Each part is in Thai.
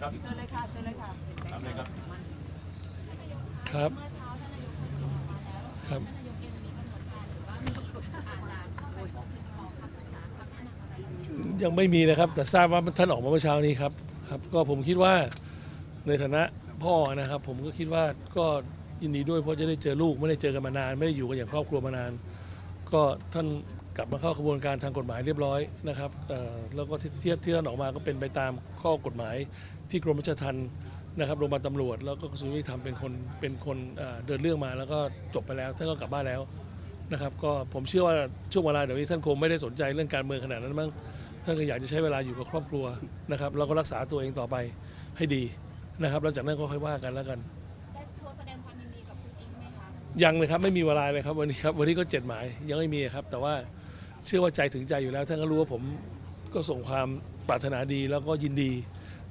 ครับเชิญเลยค่ะเชิญเลยค่ะถามเลยครับครับเมื่อเช้าท่านนายกเปิดเผยออกมาแล้วครับท่านนายกเองมีกำหนดการหรือว่ามีอาจจะเข้าไปพบขอคำปรึกษาคำแนะนำอะไรหรือยังไม่มีนะครับ แต่ทราบว่าท่านออกมาเมื่อเช้านี้ครับครับ ก็ผมคิดว่าในฐานะพ่อนะครับ ผมก็คิดว่าก็ยินดีด้วยเพราะจะได้เจอลูกไม่ได้เจอกันมานาน ไม่ได้อยู่กันอย่างครอบครัวมานาน ก็ท่านก ลับมาเข้ากระบวนการทางกฎหมายเรียบร้อยนะครับเอ่อแล้วก็ที่ที่ที่ท่านออกมาก็เป็นไปตามข้อกฎหมายที่กรมราชทัณฑ์นะครับโรงพยาบาลตำรวจ แล้วก็กระทรวงยุติธรรมเป็นคนเป็นคนเอ่อเดินเรื่องมาแล้วก็จบไปแล้วท่านก็กลับบ้านแล้วนะครับก็ผมเชื่อว่าช่วงเวลาเดี๋ยวนี้ท่านคงไม่ได้สนใจเรื่องการเมืองขนาดนั้นมั้งท่านก็อยากจะใช้เวลาอยู่กับครอบครัวนะครับแล้วก็รักษาตัวเองต่อไปให้ดีนะครับแล้วจากนั้นก็ค่อยว่ากันแล้วกันได้โทรแสดงความยินดีกับคุณอิงไหมคะยังเลยครับไม่มีเวลาเลยครับวันนี้ครับวันนี้ก็เจ็ดหมายยังไม่มีครับแต่ว่า เชื่อว่าใจถึงใจอยู่แล้วท่านก็รู้ว่าผมก็ส่งความปรารถนาดีแล้วก็ยินดี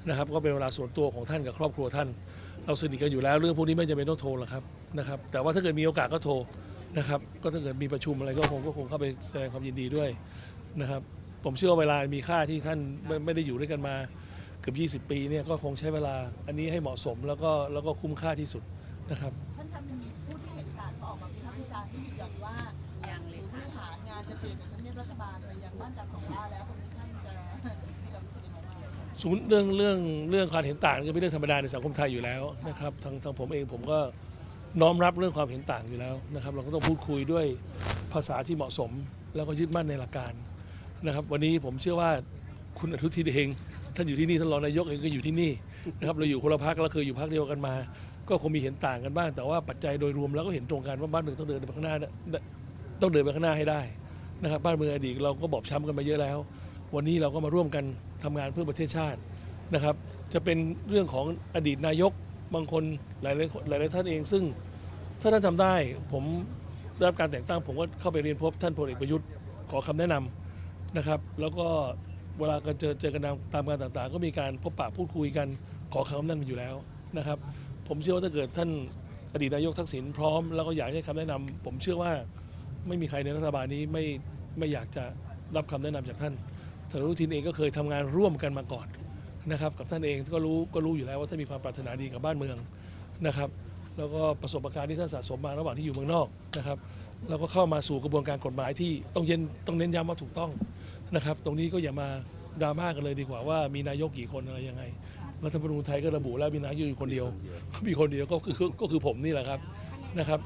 นะครับ ก็เป็นเวลาส่วนตัวของท่านกับครอบครัวท่าน เราสนิทกันอยู่แล้วเรื่องพวกนี้ไม่จำเป็นต้องโทรหรอกครับนะครับ แต่ว่าถ้าเกิดมีโอกาสก็โทรนะครับ ก็ถ้าเกิดมีประชุมอะไรก็คงก็คงเข้าไปแสดงความยินดีด้วยนะครับ ผมเชื่อว่าเวลามีค่าที่ท่านไม่ไม่ได้อยู่ด้วยกันมาเกือบ20 ปีเนี่ยก็คงใช้เวลาอันนี้ให้เหมาะสมแล้วก็แล้วก็คุ้มค่าที่สุดนะครับ ท่านคะมีผู้ที่เห็นต่างก็ออกมาวิพากษ์วิจารณ์ที่ยืนยันว่าศูนย์บริหารงาน จะเปลี่ยนจากทำเนียบรัฐบาลไปยังบ้านจัดสงขลาแล้วตรงนี้ท่านจะมีความรู้สึกยังไงบ้างศูนย์เรื่องเรื่องเรื่องความเห็นต่างก็เป็นเรื่องธรรมดาในสังคมไทยอยู่แล้วนะครับทางทางผมเองผมก็น้อมรับเรื่องความเห็นต่างอยู่แล้วนะครับ เราก็ต้องพูดคุยด้วยภาษาที่เหมาะสม แล้วก็ยึดมั่นในหลักการนะครับ วันนี้ผมเชื่อว่าคุณอนุทินเองท่านอยู่ที่นี่ท่านรองนายกเองก็อยู่ที่นี่นะครับเราอยู่คนละพักแล้วเคยอยู่พักเดียวกันมา ก็คงมีเห็นต่างกันบ้าง แต่ว่าปัจจัยโดยรวมแล้วก็เห็นตรงกันว่าบ้านเมืองต้องเดินไปข้างหน้าต้องเดินไปข้างหน้าให้ได้ นะครับบ้านเมืองอดีตเราก็บอบช้ำกันมาเยอะแล้ว วันนี้เราก็มาร่วมกันทำงานเพื่อประเทศชาตินะครับ จะเป็นเรื่องของอดีตนายกบางคนหลายๆคนหลายท่านเอง ซึ่งถ้าท่านทำได้ผมได้รับการแต่งตั้ง ผมก็เข้าไปเรียนพบท่านพลเอกประยุทธ์ขอคำแนะนำนะครับ แล้วก็เวลากันเจอเจอกันตามการต่างๆ ก็มีการพบปะพูดคุยกันขอคำแนะนำอยู่แล้วนะครับ ผมเชื่อว่าถ้าเกิดท่านอดีตนายกทักษิณพร้อมแล้วก็อยากให้คำแนะนำผมเชื่อว่า ไม่มีใครในรัฐบาลนี้ไม่ไม่อยากจะรับคำแนะนำจากท่านทานอนุทินเองก็เคยทำงานร่วมกันมาก่อนนะครับกับท่านเองก็รู้ก็รู้อยู่แล้วว่าท่านมีความปรารถนาดีกับบ้านเมืองนะครับ แล้วก็ประสบการณ์ที่ท่านสะสมมาระหว่างที่อยู่เมืองนอกนะครับ แล้วก็เข้ามาสู่กระบวนการกฎหมายที่ต้องเย็นต้องเน้นย้ำว่าถูกต้องนะครับ ตรงนี้ก็อย่ามาดราม่ากันเลยดีกว่าว่ามีนายกกี่คนอะไรยังไงรัฐธรรมนูญไทยก็ระบุแล้วมีนายกอยู่คนเดียวมีคนเดียวก็คือก็คือผมนี่แหละครับนะครับ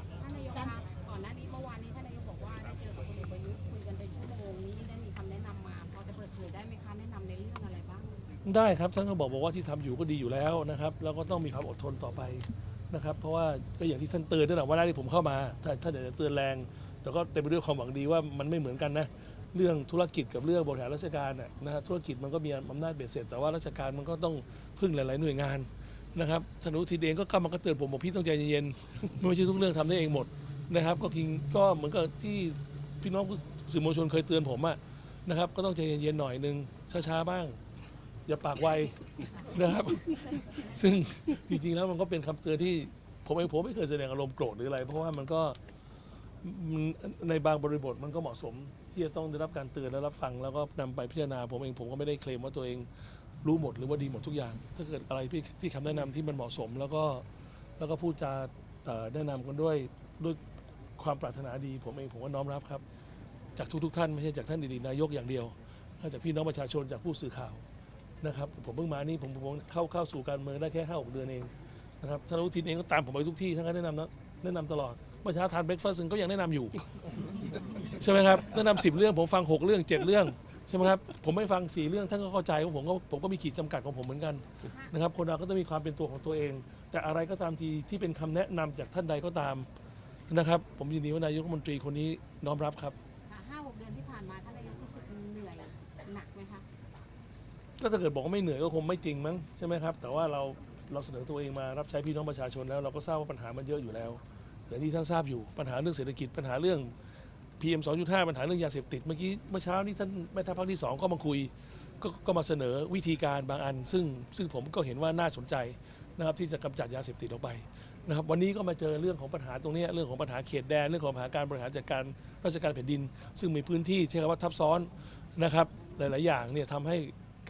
ได้ครับท่านก็บอกบอกว่าที่ทำอยู่ก็ดีอยู่แล้วนะครับ แล้วก็ต้องมีความอดทนต่อไปนะครับ เพราะว่าก็อย่างที่ท่านเตือนตั้งแต่วันแรกที่ผมเข้ามาถ้าท่านอยากจะเตือนแรง แต่ก็เต็มไปด้วยความหวังดีว่ามันไม่เหมือนกันนะเรื่องธุรกิจกับเรื่องบริหารราชการนะฮะธุรกิจมันก็มีอำนาจเบ็ดเสร็จแต่ว่าราชการมันก็ต้องพึ่งหลาย ๆ หน่วยงานนะครับท่านอนุทินเองก็เข้ามาก็เตือนผมบอกพี่ต้องใจเย็นๆไม่ใช่ทุกเรื่องทำได้เองหมดนะครับ ก็คิงก็เหมือนกับที่พี่น้องสื่อมวลชนเคยเตือนผมอะนะครับ ก็ต้องใจเย็นๆหน่อยนึงช้าๆบ้าง อย่าปากไวนะครับ ซึ่งจริงๆแล้วมันก็เป็นคำเตือนที่ผมเองผมไม่เคยแสดงอารมณ์โกรธหรืออะไร เพราะว่ามันก็มันในบางบริบทมันก็เหมาะสม ที่จะต้องได้รับการเตือนและรับฟังแล้วก็นำไปพิจารณา ผมเองผมก็ไม่ได้เคลมว่าตัวเองรู้หมดหรือว่าดีหมดทุกอย่าง ถ้าเกิดอะไรที่ที่คำแนะนำที่มันเหมาะสม แล้วก็แล้วก็พูดจาเอ่อแนะนำกันด้วยด้วยความปรารถนาดี ผมเองผมก็น้อมรับครับ จากทุกๆท่านไม่ใช่จากท่านดีๆนายกอย่างเดียวจากพี่น้องประชาชนจากผู้สื่อข่าว นะครับผมเพิ่งมานี่ผมผมเข้าเข้าสู่การเมืองได้แค่ห้าหกเดือนเองนะครับท่านอนุทินเองก็ตามผมไปทุกที่ท่านก็แนะนำนะแนะนำตลอดเมื่อเช้าทานเบรกฟาสต์ก็ยังแนะนำอยู่ ใช่ไหมครับแนะนำสิบเรื่องผมฟังหกเรื่องเจ็ดเรื่องใช่ไหมครับผมไม่ฟังสี่เรื่องท่านก็เข้าใจว่าผมก็ผมก็มีขีดจำกัดของผมเหมือนกันนะครับคนเราก็ต้องมีความเป็นตัวของตัวเอง แต่อะไรก็ตามทีที่เป็นคำแนะนำจากท่านใดก็ตามนะครับ ผมยินดีว่านายกรัฐมนตรีคนนี้น้อมรับครับ ก็ถ้าเกิดบอกว่าไม่เหนื่อยก็คงไม่จริงมั้งใช่ไหมครับ แต่ว่าเราเราเสนอตัวเองมารับใช้พี่น้องประชาชนแล้วเราก็ทราบว่าปัญหามันเยอะอยู่แล้วอย่างที่ท่านทราบอยู่ปัญหาเรื่องเศรษฐกิจปัญหาเรื่อง PM 2.5 ปัญหาเรื่องยาเสพติดเมื่อกี้เมื่อเช้านี้ท่านแม่ทัพภาคที่ 2 ก็มาคุยกก็มาเสนอวิธีการบางอัน ซึ่งซึ่งผมก็เห็นว่าน่าสนใจนะครับที่จะกำจัดยาเสพติดออกไปนะครับวันนี้ก็มาเจอเรื่องของปัญหาตรงนี้เรื่องของปัญหาเขตแดนเรื่องของปัญหาการบริหารจัดการราชการแผ่นดิน ซึ่งมีพื้นที่ใช้คำว่าทับซ้อนนะครับหลาย ๆ อย่างเนี่ยทำให้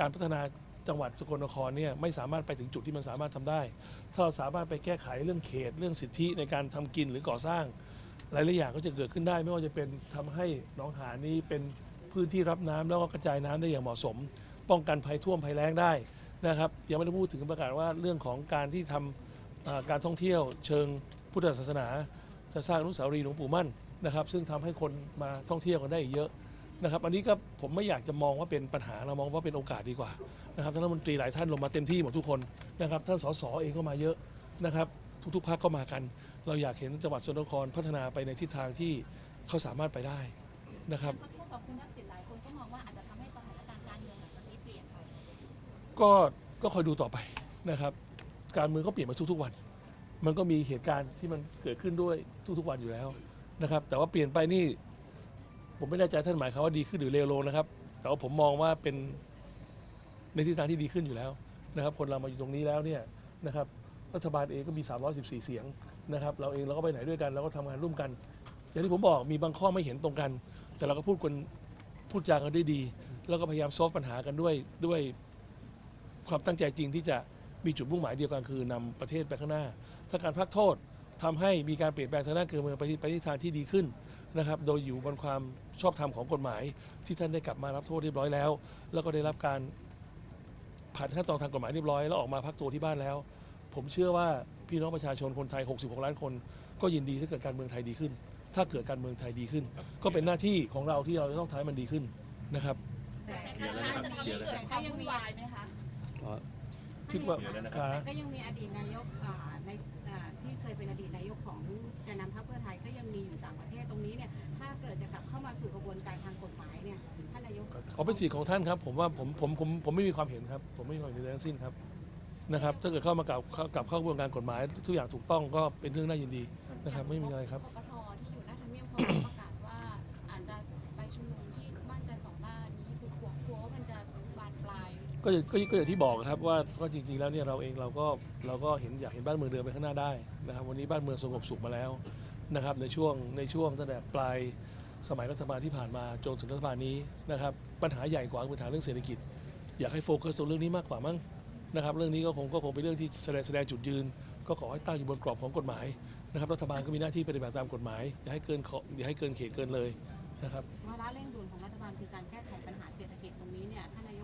การพัฒนาจังหวัดสกลนครเนี่ยไม่สามารถไปถึงจุดที่มันสามารถทำได้ ถ้าเราสามารถไปแก้ไขเรื่องเขต เรื่องสิทธิในการทำกินหรือก่อสร้าง หลายๆอย่างก็จะเกิดขึ้นได้ ไม่ว่าจะเป็นทำให้หนองหานี้เป็นพื้นที่รับน้ำแล้วก็กระจายน้ำได้อย่างเหมาะสม ป้องกันภัยท่วมภัยแล้งได้นะครับยังไม่ได้พูดถึงประกาศว่าเรื่องของการที่ทำอ่าการท่องเที่ยวเชิงพุทธศาสนา จะสร้างอนุสาวรีย์หลวงปู่มั่นนะครับ ซึ่งทำให้คนมาท่องเที่ยวกันได้อีกเยอะ นะครับอันนี้ก็ผมไม่อยากจะมองว่าเป็นปัญหาเรามองว่าเป็นโอกาสดีกว่านะครับท่านรัฐมนตรีหลายท่านลงมาเต็มที่หมดทุกคนนะครับท่านสสเองก็มาเยอะนะครับ ทุกๆภาคก็มากัน เราอยากเห็นจังหวัดสกลนครพัฒนาไปในทิศทางที่เขาสามารถไปได้นะครับพรรคพวกกับคุณทักษิณหลายคนก็มองว่าอาจจะทำให้สถานการณ์การเมืองหลังจากนี้เปลี่ยนไปก็ก็คอยดูต่อไปนะครับ การเมืองก็เปลี่ยนมาทุกๆวัน มันก็มีเหตุการณ์ที่มันเกิดขึ้นด้วยทุกๆวันอยู่แล้วนะครับ แต่ว่าเปลี่ยนไปนี่ ผมไม่แน่ใจท่านหมายความว่าดีขึ้นหรือเลวลงนะครับ แต่ว่าผมมองว่าเป็นในทิศทางที่ดีขึ้นอยู่แล้วนะครับ คนเรามาอยู่ตรงนี้แล้วเนี่ยนะครับ รัฐบาลเองก็มี 314 เสียงนะครับ เราเองเราก็ไปไหนด้วยกันเราก็ทำงานร่วมกัน อย่างที่ผมบอกมีบางข้อไม่เห็นตรงกัน แต่เราก็พูดกันพูดจากันด้วยดี แล้วก็พยายามซอฟปัญหากันด้วยด้วยความตั้งใจจริงที่จะมีจุดมุ่งหมายเดียวกันคือนำประเทศไปข้างหน้า ถ้าการพักโทษทำให้มีการเปลี่ยนแปลงทางด้านการเมืองไปที่ไปที่ทางที่ดีขึ้น นะครับ โดยอยู่บนความชอบธรรมของกฎหมาย ที่ท่านได้กลับมารับโทษเรียบร้อยแล้ว แล้วก็ได้รับการผ่านขั้นตอนทางกฎหมายเรียบร้อยแล้วออกมาพักตัวที่บ้านแล้ว ผมเชื่อว่าพี่น้องประชาชนคนไทย 66 ล้านคน ก็ยินดีถ้าเกิดการเมืองไทยดีขึ้น ถ้าเกิดการเมืองไทยดีขึ้น ก็เป็นหน้าที่ของเราที่เราจะต้องทำให้มันดีขึ้นนะครับแต่คาดว่าจะทำให้เกิดความวุ่นวายไหมคะคิดว่าแต่ก็ยังมีอดีตนายกอ่าในอ่าที่เคยเป็นอดีตนายก ของแกนนำพรรคเพื่อไทยก็ยังมีอยู่ต่างประเทศตรงนี้เนี่ยถ้าเกิดจะกลับเข้ามาสู่กระบวนการทางกฎหมายเนี่ยท่านนายกเอาเป็นสิทธิ์ของท่านครับผมว่าผมผมผมผมไม่มีความเห็นครับ ผมไม่มีความเห็นใดทั้งสิ้นครับนะครับถ้าเกิดเข้ามากลับเข้ากลับเข้ากระบวนการกฎหมาย ทุกอย่างถูกต้องก็เป็นเรื่องน่ายินดีนะครับไม่มีอะไรครับกกทที่อยู่หน้าทำเนียบเขาประก ก็อย่างก็ก็อย่างที่บอกครับว่าก็จริงๆแล้วเนี่ยเราเองเราก็เราก็เห็นอยากเห็นบ้านเมืองเดินไปข้างหน้าได้นะครับวันนี้บ้านเมืองสงบสุขมาแล้วนะครับในช่วงในช่วงตั้งแต่ปลายสมัยรัฐบาลที่ผ่านมาจนถึงรัฐบาลนี้นะครับปัญหาใหญ่กว่าคือปัญหาเรื่องเศรษฐกิจ อยากให้โฟกัสตรงเรื่องนี้มากกว่ามั้งนะครับเรื่องนี้ก็คงก็คงเป็นเรื่องที่แสดงแสดงจุดยืน ก็ขอให้ตั้งอยู่บนกรอบของกฎหมายนะครับรัฐบาลก็มีหน้าที่ปฏิบัติตามกฎหมายอย่าให้เกินขออย่าให้เกินเขตเกินเลยนะครับ วาระเร่งด่วนของรัฐบาลคือการแก้ไขปัญหาเศรษฐกิจตรงนี้เนี่ยท่านนายก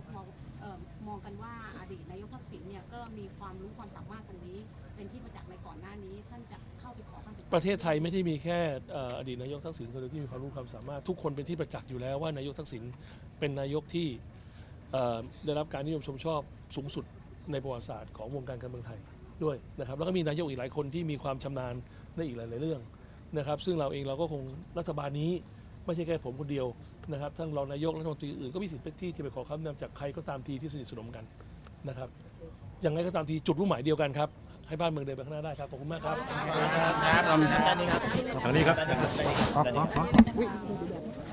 มองเอ่อมองกันว่าอดีตนายกทักษิณเนี่ยก็มีความรู้ความสามารถตรงนี้ เป็นที่ประจักษ์ในก่อนหน้านี้ ท่านจะเข้าไปขอคำปรึกษาประเทศไทยไม่ได้มีแค่เอ่ออดีตนายกทักษิณคนเดียวที่มีความรู้ความสามารถทุกคนเป็นที่ประจักษ์อยู่แล้วว่านายกทักษิณเป็นนายกที่เอ่อได้รับการนิยมชมชอบสูงสุดในประวัติศาสตร์ของวงการการเมืองไทยด้วยนะครับแล้วก็มีนายกอีกหลายคนที่มีความชำนาญในอีกหลาย ๆ เรื่องนะครับซึ่งเราเองเราก็คงรัฐบาลนี้ ไม่ใช่แค่ผมคนเดียวนะครับทั้งรองนายกรัฐมนตรีอื่นก็มีสิทธิ์ที่จะไปขอคำแนะนำจากใครก็ตามทีที่สนิทสนมกันนะครับยังไงก็ตามทีจุดมุ่งหมายเดียวกันครับ ให้บ้านเมืองเดินไปข้างหน้าได้ครับขอบคุณมากครับ ครับทางนี้ครับด้านนี้ครับ